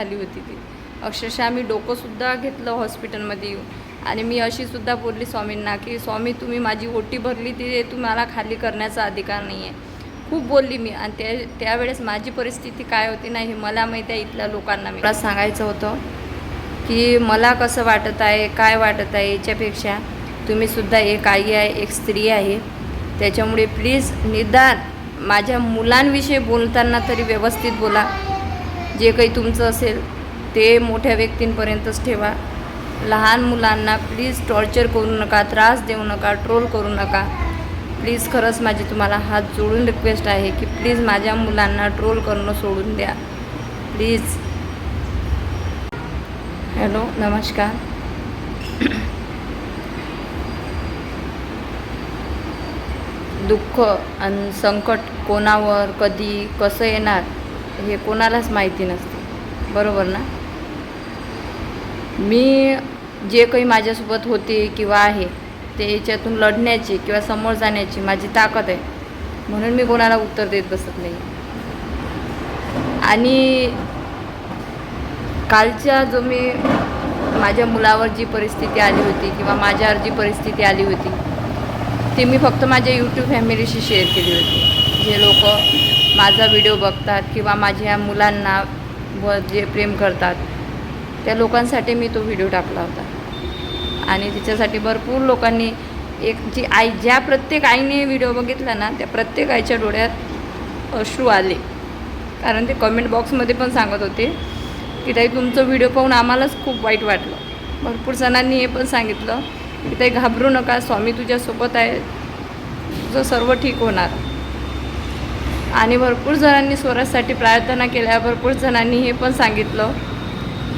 झाली होती ती. अक्षरशः मी डोकंसुद्धा घेतलं हॉस्पिटलमध्ये येऊन. आणि मी अशीसुद्धा बोलली स्वामींना की स्वामी तुम्ही माझी ओटी भरली ती तुम्हाला खाली करण्याचा अधिकार नाही आहे. खूप बोलली मी. आणि त्या त्यावेळेस माझी परिस्थिती काय होती नाही हे मला माहिती आहे इथल्या लोकांना मला सांगायचं होतं की मला कसं वाटत आहे काय वाटत आहे याच्यापेक्षा तुम्हीसुद्धा एक आई आहे एक स्त्री आहे. त्याच्यामुळे प्लीज निदान माझ्या मुलांविषयी बोलताना तरी व्यवस्थित बोला. जे काही तुमचं असेल ते मोठ्या व्यक्तींपर्यंतच ठेवा. लहान मुलांना प्लीज टॉर्चर करू नका त्रास देऊ नका ट्रोल करू नका. प्लीज खरंच माझी तुम्हाला हात जोडून रिक्वेस्ट आहे की प्लीज माझ्या मुलांना ट्रोल करणं सोडून द्या. प्लीज हॅलो नमस्कार. दुःख आणि संकट कोणावर कधी कसं येणार? हे कोणालाच माहिती नसते. बरोबर ना? मी जे काही माझ्यासोबत होते किंवा आहे ते याच्यातून लढण्याची किंवा समोर जाण्याची माझी ताकद आहे. म्हणून मी कोणाला उत्तर देत बसत नाही. आणि कालच्या जो मी माझ्या मुलावर जी परिस्थिती आली होती किंवा माझ्यावर जी परिस्थिती आली होती ती मी फक्त माझ्या यूट्यूब फॅमिलीशी शेअर केली होती. जे लोक माझा व्हिडिओ बघतात किंवा माझ्या मुलांना व जे प्रेम करतात त्या लोकांसाठी मी तो व्हिडिओ टाकला होता. आणि तिच्यासाठी भरपूर लोकांनी एक जी आई ज्या प्रत्येक आईने व्हिडिओ बघितला ना त्या प्रत्येक आईच्या डोळ्यात अश्रू आले. कारण ते कमेंट बॉक्समध्ये पण सांगत होते की ताई तुमचं व्हिडिओ पाहून आम्हालाच खूप वाईट वाटलं. भरपूर जणांनी हे पण सांगितलं की ताई घाबरू नका स्वामी तुझ्यासोबत आहे. तुझं सर्व ठीक होणार. आणि भरपूर जणांनी स्वराजसाठी प्रार्थना केल्या. भरपूर जणांनी हे पण सांगितलं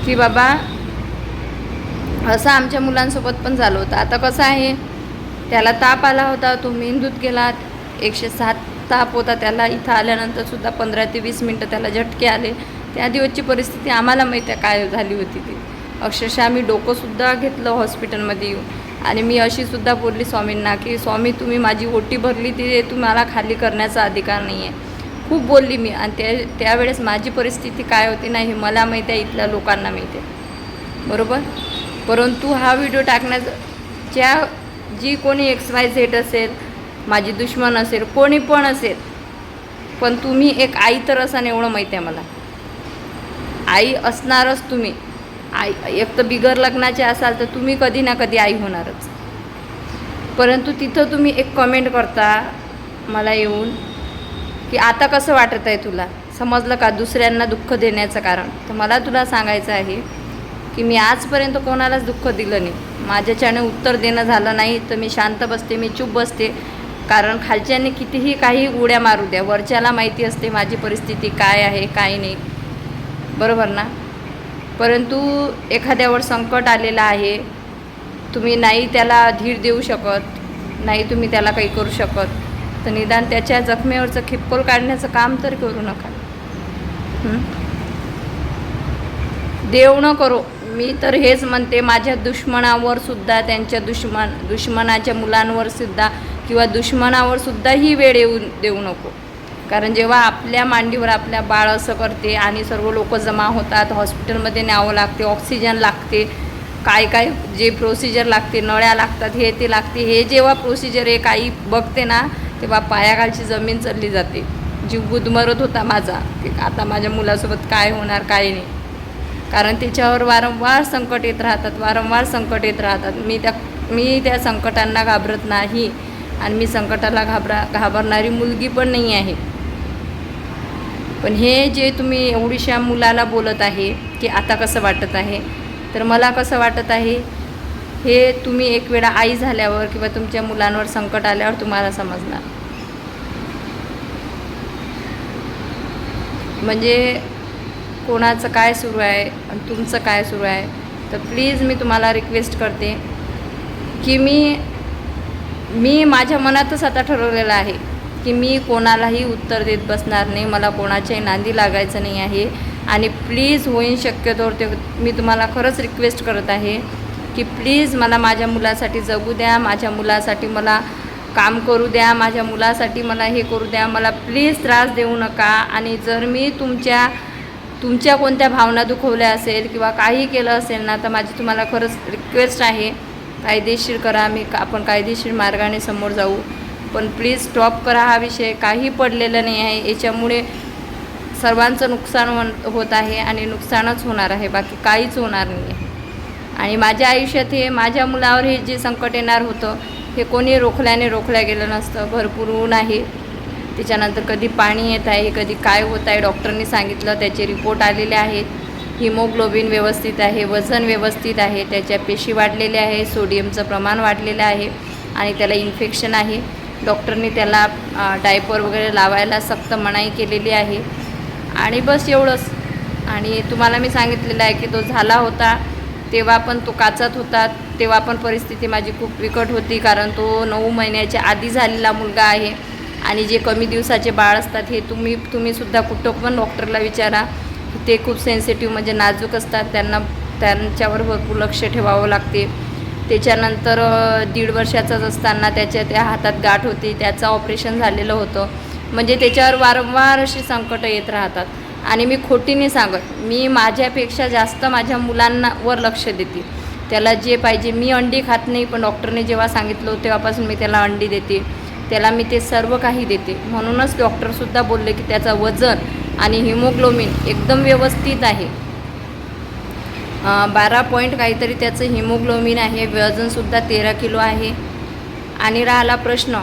की बाबा असं आमच्या मुलांसोबत पण झालं होतं. आता कसं आहे त्याला ताप आला होता तो मेंदूत गेला एकशे सात ताप होता त्याला. इथं आल्यानंतर सुद्धा पंधरा ते वीस मिनटं त्याला झटके आले. त्या दिवसची परिस्थिती आम्हाला माहीत आहे काय झाली होती ती. अक्षरशः मी डोकंसुद्धा घेतलं हॉस्पिटलमध्ये येऊन. आणि मी अशीसुद्धा बोलली स्वामींना की स्वामी तुम्ही माझी ओटी भरली ती तुम्हाला खाली करण्याचा अधिकार नाही आहे खूप बोलली मी. आणि त्या त्यावेळेस माझी परिस्थिती काय होती नाही हे मला माहिती आहे इथल्या लोकांना माहिती आहे. बरोबर? परंतु हा व्हिडिओ टाकण्याच्या जी कोणी एक्स वाय झेड असेल माझी दुश्मन असेल कोणी पण असेल पण तुम्ही एक आई तर असाल एवढं माहिती आहे मला. आई असणारच तुम्ही. आई एक तर बिगर लग्नाचे असाल तर तुम्ही कधी ना कधी आई होणारच. परंतु तिथं तुम्ही एक कमेंट करता मला येऊन की आता कसं वाटत आहे तुला? समजलं का दुसऱ्यांना दुःख देण्याचं कारण? तर मला तुला सांगायचं आहे की मी आजपर्यंत कोणालाच दुःख दिलं नाही. माझ्याच्याने उत्तर देणं झालं नाही तर मी शांत बसते मी चूप बसते. कारण खालच्याने कितीही काही उड्या मारू द्या वरच्याला माहिती असते माझी परिस्थिती काय आहे काय नाही. बरोबर ना? परंतु एखाद्यावर संकट आलेलं आहे तुम्ही नाही त्याला धीर देऊ शकत नाही तुम्ही त्याला काही करू शकत. तर निदान त्याच्या जखमेवरचं खिप्पोल काढण्याचं काम तर करू नका. देव न करो. मी तर हेच म्हणते माझ्या दुश्मनावर सुद्धा त्यांच्या दुश्मन दुश्मनाच्या मुलांवर सुद्धा किंवा दुश्मनावर सुद्धा ही वेळ येऊ देऊ नको. कारण जेव्हा आपल्या मांडीवर आपल्या बाळ असं करते आणि सर्व लोक जमा होतात हॉस्पिटलमध्ये न्यावं लागते ऑक्सिजन लागते काय काय जे प्रोसिजर लागते नळ्या लागतात हे ते लागते हे जेव्हा प्रोसिजर हे काही बघते ना तेव्हा पायाखालची जमीन चढली जाते. जीव गुदमरत होता माझा. की आता माझ्या मुलासोबत काय होणार काय नाही. कारण त्याच्यावर वारंवार संकट येत राहतात वारंवार संकट येत राहतात. मी त्या मी त्या संकटांना घाबरत नाही आणि मी संकटाला घाबरा घाबरणारी मुलगी पण नाही आहे. पण हे जे तुम्ही एवढीशा मुलाला बोलत आहे की आता कसं वाटत आहे? तर मला कसं वाटत आहे? हे तुम्ही एक वेळा आई झाल्यावर किंवा तुमच्या मुलांवर संकट आल्यावर तुम्हाला समजणार. म्हणजे कोणाचं काय सुरू आहे आणि तुमचं काय सुरू आहे तर प्लीज मी तुम्हाला रिक्वेस्ट करते की मी मी माझ्या मनातच आता ठरवलेलं आहे की मी कोणालाही उत्तर देत बसणार नाही मला कोणाच्याही नांदी लागायचं नाही आहे. आणि प्लीज होईन शक्यतोवर ते मी तुम्हाला खरंच रिक्वेस्ट करत आहे की प्लीज मला माझ्या मुलासाठी जगू द्या माझ्या मुलासाठी मला काम करू द्या माझ्या मुलासाठी मला हे करू द्या मला प्लीज त्रास देऊ नका. आणि जर मी तुमच्या तुमच्या कोणत्या भावना दुखवल्या असेल किंवा काही केलं असेल ना तर माझी तुम्हाला खरंच रिक्वेस्ट आहे कायदेशीर करा मी आपण कायदेशीर मार्गाने समोर जाऊ. पण प्लीज स्टॉप करा हा विषय काही पडलेला नाही आहे. याच्यामुळे सर्वांचं नुकसान होण होत आहे आणि नुकसानच होणार आहे बाकी काहीच होणार नाही. आहे आणि माझ्या आयुष्यात हे माझ्या मुलावर हे जे संकट येणार होतं हे कोणी रोखल्याने रोखल्या गेलं नसतं भरपूर ऊन आहे. त्याच्यानंतर कधी पाणी येत आहे कधी काय होत आहे डॉक्टरनी सांगितलं त्याचे रिपोर्ट आलेले आहेत. हिमोग्लोबिन व्यवस्थित आहे वजन व्यवस्थित आहे त्याच्या पेशी वाढलेल्या आहे सोडियमचं प्रमाण वाढलेलं आहे आणि त्याला इन्फेक्शन आहे. डॉक्टरनी त्याला डायपर वगैरे लावायला सक्त मनाई केलेली आहे. आणि बस एवढंच. आणि तुम्हाला मी सांगितलेलं आहे की तो झाला होता. तेव्हा पण तो काचत होता. तेव्हा पण परिस्थिती माझी खूप बिकट होती कारण तो नऊ महिन्याच्या आधी झालेला मुलगा आहे. आणि जे कमी दिवसाचे बाळ असतात हे तुम्ही तुम्हीसुद्धा कुठं पण डॉक्टरला विचारा. ते खूप सेन्सिटिव्ह म्हणजे नाजूक असतात. त्यांना त्यांच्यावर भरपूर लक्ष ठेवावं लागते. त्याच्यानंतर दीड वर्षाचाच असताना त्याच्या त्या हातात गाठ होती. त्याचं ऑपरेशन झालेलं होतं. म्हणजे त्याच्यावर वारंवार अशी संकटं येत राहतात. आणि मी खोटी नाही सांगत मी माझ्यापेक्षा जास्त माझ्या मुलांना वर लक्ष देते. त्याला जे पाहिजे मी अंडी खात नाही पण डॉक्टरने जेव्हा सांगितलं तेव्हापासून मी त्याला अंडी देते. त्याला मी ते सर्व काही देते. म्हणूनच डॉक्टरसुद्धा बोलले की त्याचं वजन आणि हिमोग्लोबिन एकदम व्यवस्थित आहे. बारा पॉईंट काहीतरी त्याचं हिमोग्लोबिन आहे वजनसुद्धा तेरा किलो आहे. आणि राहिला प्रश्न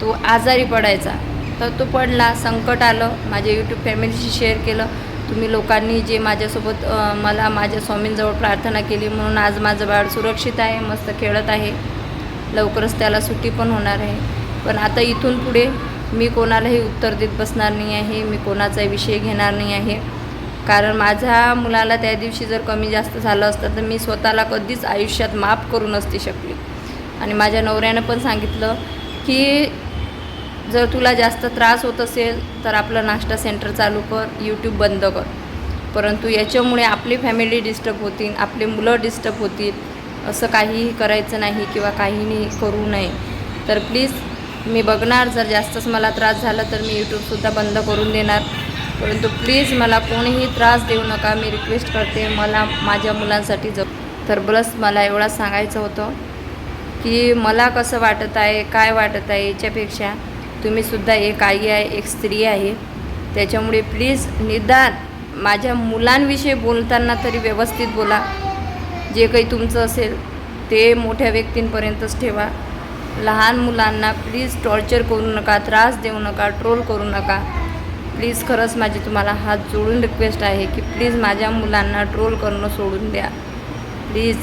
तो आजारी पडायचा. तर तो पडला संकट आलं माझ्या यूट्यूब फॅमिलीशी शेअर केलं. तुम्ही लोकांनी जे माझ्यासोबत मला माझ्या स्वामींजवळ प्रार्थना केली म्हणून आज माझं बाळ सुरक्षित आहे मस्त खेळत आहे. लवकरच त्याला सुट्टी पण होणार आहे. पण आता इथून पुढे मी कोणालाही उत्तर देत बसणार नाही आहे मी कोणाचाही विषय घेणार नाही आहे. कारण माझ्या मुलाला त्या दिवशी जर कमी जास्त झालं असतं तर मी स्वतःला कधीच आयुष्यात माफ करू नसती शकली. आणि माझ्या नवऱ्यानं पण सांगितलं की जर तुला जास्त त्रास होत असेल तर आपलं नाश्ता सेंटर चालू कर यूट्यूब बंद कर. परंतु याच्यामुळे आपली फॅमिली डिस्टर्ब होतील आपले मुलं डिस्टर्ब होतील असं काहीही करायचं नाही किंवा काहीही करू नये. तर प्लीज मी बघणार जर जास्तच मला त्रास झाला तर मी यूट्यूबसुद्धा बंद करून देणार. परंतु प्लीज मला कोणीही त्रास देऊ नका मी रिक्वेस्ट करते मला माझ्या मुलांसाठी जप तर बस मला एवढं सांगायचं होतं की मला कसं वाटत आहे काय वाटत आहे याच्यापेक्षा तुम्हीसुद्धा एक आई आहे एक स्त्री आहे. त्याच्यामुळे प्लीज निदान माझ्या मुलांविषयी बोलताना तरी व्यवस्थित बोला. जे काही तुमचं असेल ते मोठ्या व्यक्तींपर्यंतच ठेवा. लहान मुलांना प्लीज टॉर्चर करू नका त्रास देऊ नका ट्रोल करू नका. प्लीज खरंच माझी तुम्हाला हात जोडून रिक्वेस्ट आहे की प्लीज माझ्या मुलांना ट्रोल करणं सोडून द्या. प्लीज